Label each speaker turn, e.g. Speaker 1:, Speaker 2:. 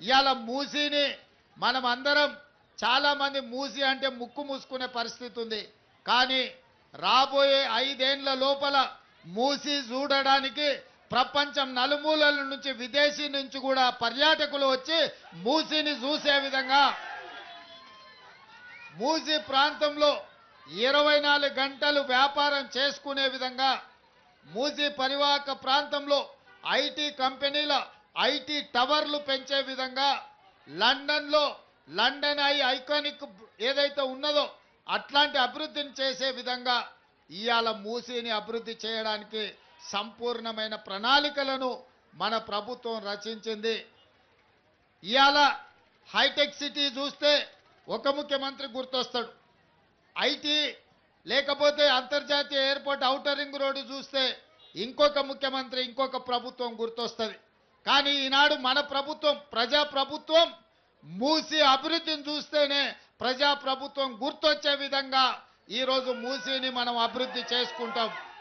Speaker 1: ఇవాళ మూసీని మనం అందరం చాలామంది మూసి అంటే ముక్కు మూసుకునే పరిస్థితి ఉంది. కానీ రాబోయే ఐదేండ్ల లోపల మూసి చూడడానికి ప్రపంచం నలుమూలల నుంచి విదేశీ నుంచి కూడా పర్యాటకులు వచ్చి మూసిని చూసే విధంగా మూసి ప్రాంతంలో ఇరవై నాలుగు గంటలు వ్యాపారం చేసుకునే విధంగా మూసి పరివాహక ప్రాంతంలో ఐటీ కంపెనీల ఐటీ టవర్లు పెంచే విధంగా లండన్లో లండన్ ఐ ఐకానిక్ ఏదైతే ఉన్నదో అట్లాంటి అభివృద్ధిని చేసే విధంగా ఇవాళ మూసీని అభివృద్ధి చేయడానికి సంపూర్ణమైన ప్రణాళికలను మన ప్రభుత్వం రచించింది. ఇవాళ హైటెక్ సిటీ చూస్తే ఒక ముఖ్యమంత్రి గుర్తొస్తాడు. ఐటీ లేకపోతే అంతర్జాతీయ ఎయిర్పోర్ట్ ఔటర్ రింగ్ రోడ్డు చూస్తే ఇంకొక ముఖ్యమంత్రి ఇంకొక ప్రభుత్వం గుర్తొస్తుంది. కానీ ఈనాడు మన ప్రభుత్వం ప్రజా ప్రభుత్వం మూసి అభివృద్ధిని చూస్తేనే ప్రజా ప్రభుత్వం గుర్తొచ్చే విధంగా ఈరోజు మూసీని మనం అభివృద్ధి చేసుకుంటాం.